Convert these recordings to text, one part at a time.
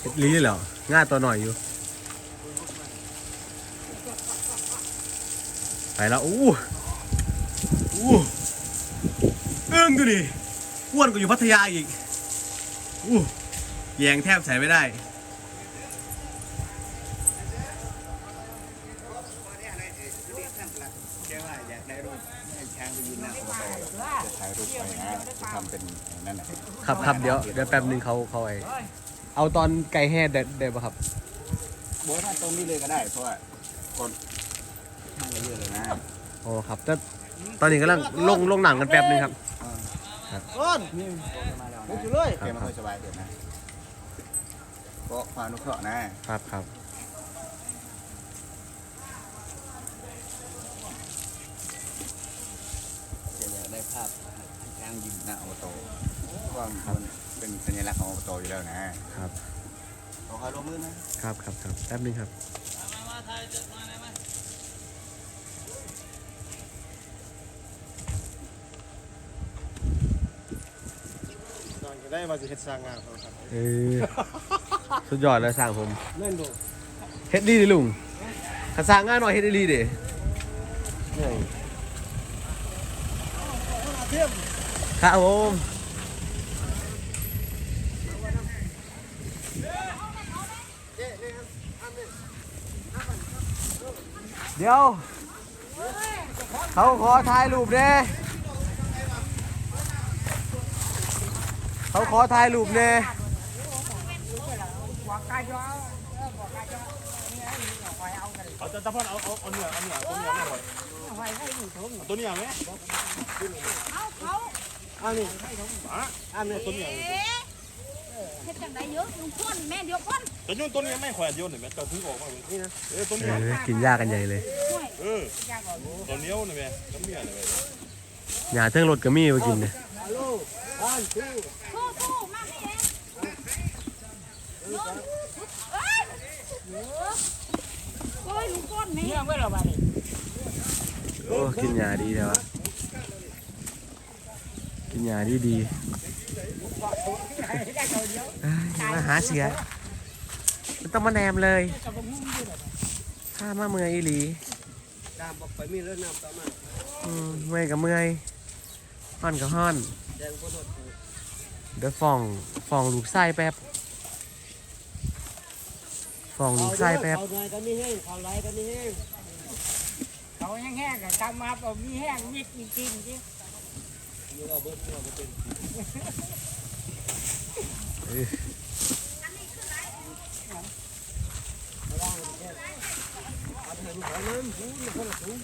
เฮ็ดลีเหรอง่าตัวหน่อยอยู่ ไปแล้วอู้อู้เอื้องดูดิอ้วนกว่าอยู่พัทยาอีกอู้แยงแทบใส่ไม่ได้แกว่าอยากได้รูปให้ช้างไปยืนหน้าอบตจะถ่ายรูปไปนะจะทำเป็นนั่นแหละครับครับเดี๋ยวเดี๋ยวแป๊บนึงเขาเขาไอ เอาตอนไก่แห่เด็ดเด็ดป่ะครับบอกว่าถ้าตรงนี้เลยก็ได้เพราะว่าคนห้างเยอะเลยนะโอ้ครับแต่ตอนนี้กำลังลงลงหนังกันแป๊บนึงครับก้อนนี่ตรงมาแล้วลุนะกอยู่เลยแกไม่ค่อยสบายเดี๋ยวนะเพราะความอนุเคราะห์นะครับครับแกอยากได้ภาพให้ช้างยืนหน้าอบตเพราะว่ามัน เป็นสัญลักษณ์ของอบตอยู่แล้วนะครับขอความร่วมมือนะครับครับครับแป๊บนึงครับตอนจะได้มาสิเฮ็ดสร้างงานเขาครับเออสุดยอดเลยสร้างผมแม่นดูเฮ็ดดีดิลุงข้าสร้างง่ายหน่อยเฮ็ดดีดิเหนื่อยเทียมครับผม เดี๋ยว เขาขอถ่ายรูปเด้เขาขอถ่ายรูปเด้เอาจะจะพ่อเอาเอาเอาเนื้อเอาเนื้อตัวเนื้อไม่ไหวตัวเนื้อไหมเอาเขาอันนี้อันนี้ตัวเนื้อ เอ๊ะเฮ็ดจังไดเยอะลุงพ่นแม่เดียวพ่นแต่ยุ่งตัวเนื้อไม่แขวนเดียวหนึ่งแม่จะถือออกมานี่นะเออตัวเอเนื้ออกินยากกันใหญ่เลยช่วยเออตัวเนี้ยนี่แม่ตัวเนื้อนี่แม่หยาเทิงรถก็มีมากินเนี่ยฮัลโหลอันที่สู้สู้ๆมาพี่เองโยนเอ้ยเออโอ้ยลุงพ่นแม่โอ้กินหยาดีแต่ว่ากินหยาดีดีเอ้ย มาหาเสียมันต้องมาแนมเลยข้ามาเมื่อยอีหลีตามบอกไปมีเรื่องน้ำตามมาเมื่อยกับเมื่อยห้อนกับห้อน เดี๋ยวฟองฟองลูกไส้แป๊บฟองลูกไส้แป๊บเขาหน่อยก็มีแห้งเขาไหลก็มีแห้งเขาแห้งๆกับทำมาแบบมีแห้งมีกินกินที่อยู่ เอาเบิดเอาก็เป็นเอ้ย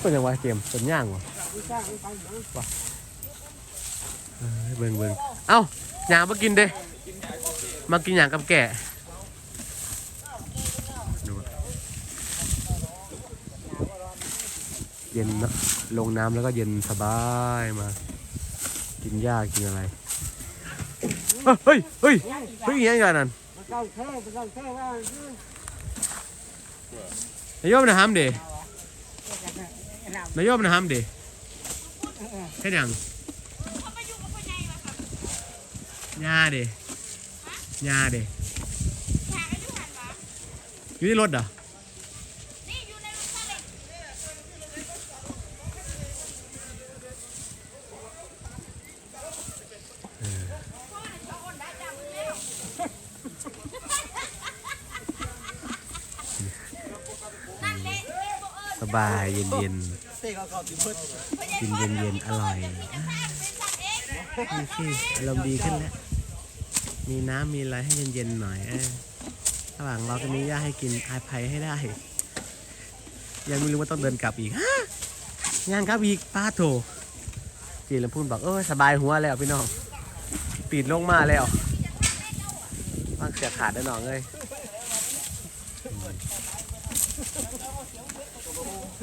เป็นยังไงเกมเป็นย่างวะผู้สร้างไปนะเบิ่งเบิ่งเอ้าหยางมากินเด้มากินหยางกับแกะดูเย็นนะลงน้ำแล้วก็เย็นสบายมา กินหญ้ากินอะไร เฮ้ยเฮ้ยเฮ้ยยังไงนั่นมันต้องแค่มันต้องแค่ว่านายโยมนะฮัมเดนายโยมนะฮัมเดแค่ยังยาเดยาเดอยู่ที่รถเหรอ นี่อยู่ในรถซาเล้ง นั่นแหละกินบ่เอิ้น ส บายเย็นเย็นกินเย็นเย็นอร่อยเป็นสัตว์เองนี่สิอารมณ์ดีขึ้นแล้ว มีน้ำมีอะไรให้เย็นเย็นๆหน่อยอระหว่างเราก็มีหญ้าให้กินอายภัยให้ได้ ยังไม่รู้ว่าต้องเดินกลับอีกฮะยังครับอีกป้าโถจีนลำพูนบอกเออสบายหัวแล้วพี่น้องปีดลงมาแล้วว่างเสียขาดได้หนองเลย แ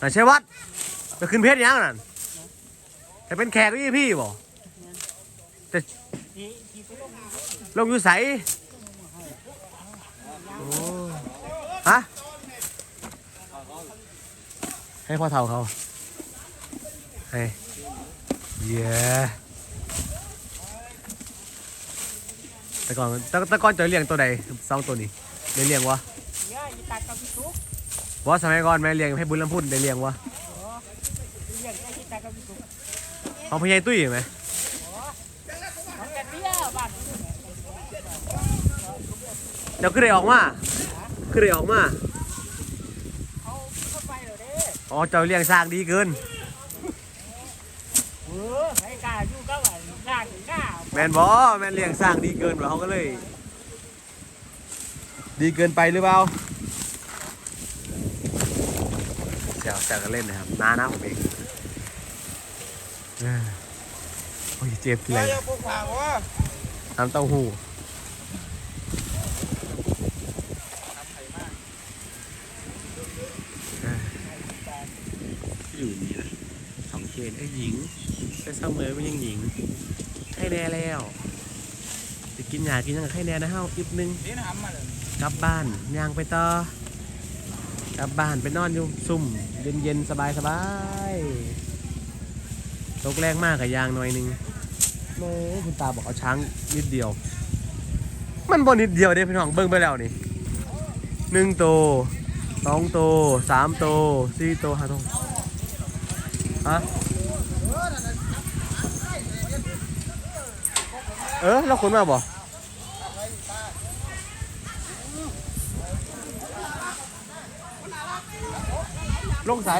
ต่เชวัดจะขึ้นเพชรยังนั่นจะเป็นแขกพี่พี่บ่แต่ลงอยู่ใสฮะ ให้พ่อเท่าเขา ให้ เย้ แต่ก่อนแต่แต่ก่อนจะเลี้ยงตัวใดสองตัวนี้ได้เลี้ยงวะเยอะอีตากับพี่ทุกว่าสมัยก่อนแม่เลี้ยงให้บุญลำพุ่นได้เลี้ยงวะเรียกได้อีตากับพี่ทุกของพญายตุ้ยไหมเดี๋ยวขึ้นได้ออกมาขึ้นได้ออกมาเอาเข้าไปเลยเด้อ๋อเจ้าเลี้ยงสร้างดีเกินเออไอ้กาอยู่ก็ว่าหน้าถึงหน้า แมนบอแมนเลี้ยงสร้างดีเกินว่ะเขาก็เลย ดีเกินไปหรือเปล่าเจ้าเจ้าก็เล่นนะครับน้านะผมเองเอ้ยโอ้ยเจ็บจังพวกผ่าวะน้ำเต้าหู้อยู่นี่นะสองเคนไอ้หญิงแต่เสมอมันยังหญิง แน่แล้วจะกินหยากินยังกับให้แน่นะเฮ้าอีกนึงนี่นะทำมาเลยกลับบ้านย่างไปต่อกลับบ้านไปนอนอยู่ซุ่มเย็นเย็นๆสบายสบายตกแรงมากกับยางหน่อยนึงโอ้คุณตาบอกเอาช้างนิดเดียว มันบนนิดเดียวเด้พี่น้องเบิ้งไปแล้วนี่หนึ่งโตสองโตสามโตสี่โตห้าโตฮะ เออเราขนมาบ่ลงใส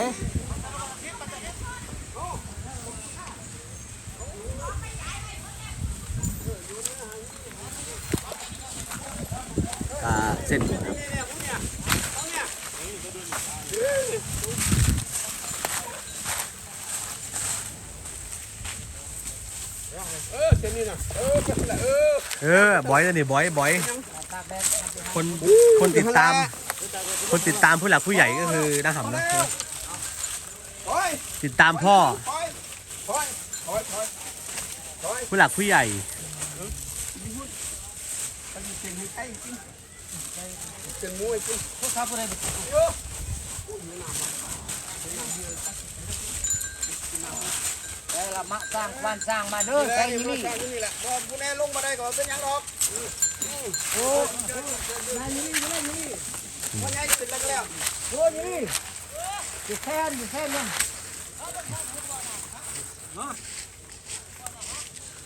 กาเส้นครับ เออบอยนะนี่บอยบอย คนคนติดตาม คนติดตามผู้หลักผู้ใหญ่ก็คือน้าหำนะติดตามพ่อ ผู้หลักผู้ใหญ่เป็นมวยจริงพวกเขาบ่ได้เอ้ย ละมะสร้างบ้านสร้างมาเด้อใส่นี่นี่แหละพอผู้แน่ลงมาได้ก็เป็นยังหรอกโอ้วันนี้ติดแล้วแล้วโหนี่อยู่แค่นอยู่แค่นยัง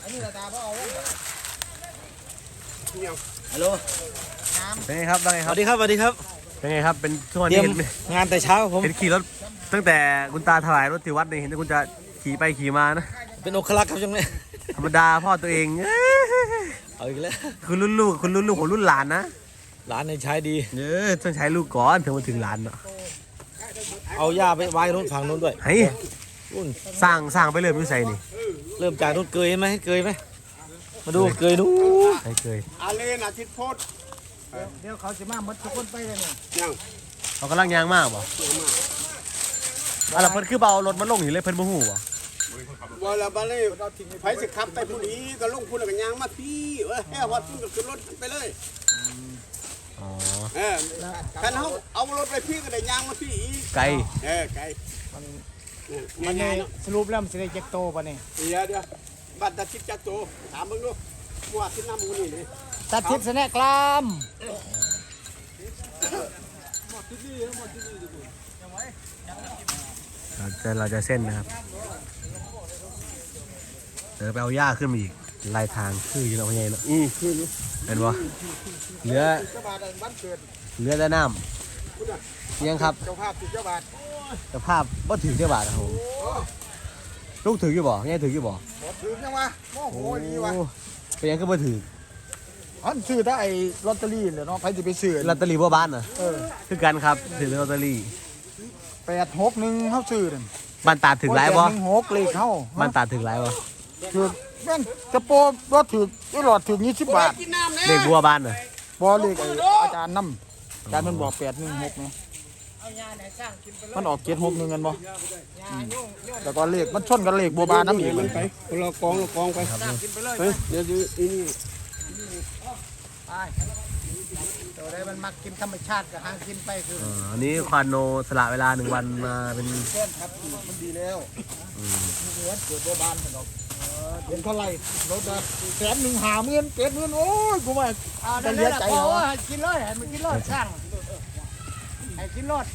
อันนี้ตาพ่อเอาไว้ฮัลโหลเป็นไงครับเป็นไงสครับวัสดีครับสวัสดีครับ เป็นไงครับเป็นช่วงเตรีนี้ยมเห็นงานแต่เช้าผมเห็นขี่รถตั้งแต่คุณตาถวายรถที่วัดนี่เห็นแต่คุณจะ ขี่ไปขี่มานะ เป็นอกลักษ์ครับจังเลยธรรมดาพ่อตัวเองเอาอีกแล้วคุณรุ่นลูกคุณรุ่นลูกของรุ่นหลานนะหลานในใช้ดีเออต้องใช้ลูกก่อนถึงมาถึงหลานเนาะเอาหญ้าไปไว้นู้นฝั่งนู้นด้วยเฮ้ยนู่นสร้างสร้างไปเลยไม่ใส่นี่เริ่มจากนู้นเกยไหมให้เกยไหมมาดูเกยนู้นใส่เคยอาเลนอาทิตย์โพดเดี๋ยวเขาจะมาหมดทุกคนไปเลยเนี่ยยังเขากำลังยางมากบ่อะไรเพิ่นคือเบารถมาลงอยู่เลยเพิ่นบ่ฮู้บ่ ว่าแล้วบ้านนี้ไผสิขับไปผู้นี้ก็ลงผู้แล้วก็ยางมาพี่เอ้ยแค่ฮอดพุ่นก็ขึ้นรถไปเลยอ๋อเออคันเฮาเอารถไปพี่ก็ได้ยางมาพี่อีกไกลเออไกลมันง่ายๆนี่เนาะสรุปแล้วมันสิได้เจ็กโตป่ะนี่เดี๋ยวเดี๋ยวบัตรตัดชิดจัดโตถามมึงดูว่าที่น้ำมูนี่นี่ตัดทิพย์สแนกลาม เราจะเราจะเส้นนะครับ เดี๋ยวไปเอาหญ้าขึ้นมาอีกลายทางคืออยู่เนาะพ่อใหญ่เนาะอือคือเห็นบ่เหลือเจ้าบาทบ้านเกิดเหลือแต่น้ำยังครับเจ้าภาพสิเจ้าบาทสภาพบ่ถือเจ้าบาทครับผมลูกถืออยู่บ่ยายถืออยู่บ่หมดถึงยังวะโอ้โหดีวะโอ้เป็นยังก็บ่ถืออันซื้อได้ไอ้ลอตเตอรี่เหรอเนาะใครจะไปซื้อลอตเตอรี่บ่บ้านน่ะเออคือกันครับถือลอตเตอรี่ แปดหกหนึ่งเขาซื้อนั่นบ้านตาถึงหลายบ่แปดหนึ่งหกเลขเขาบ้านตาถึงหลายบ่ถือแม่งกระโปรงรถถือไอ้หลอดถือยี่สิบบาทกินน้ำเนี่ยเลขบัวบ้านน่ะบอเลขไอ้อาจารย์นำอาจารย์มันบอกแปดหนึ่งหกเนี่ยมันออกเจ็ดหกหนึ่งกันบ่อืมแต่ก็เลขมันชนกับเลขบัวบานน้ำอีกมันไปคนละกองละกองไปเฮ้ยเดี๋ยวดูอีนี่ ตัวใดมันมักกินธรรมชาติก็หากินไปคือเอออันนี้ควานโนสละเวลาหนึ่งวันมาเป็นแค่นครับอยู่มันดีแล้วอืมเกิดเกิดโบบานมันดอกเห็นเท่าไหร่รถอะแสนหนึ่งหาเมื่นเจ็ดเมื่นโอ้ยกูว่าอ่าจะนั่นเลี้ยแหละใจพอเหรอให้กินเลยให้มันกินรอดสร้างให้กินรอด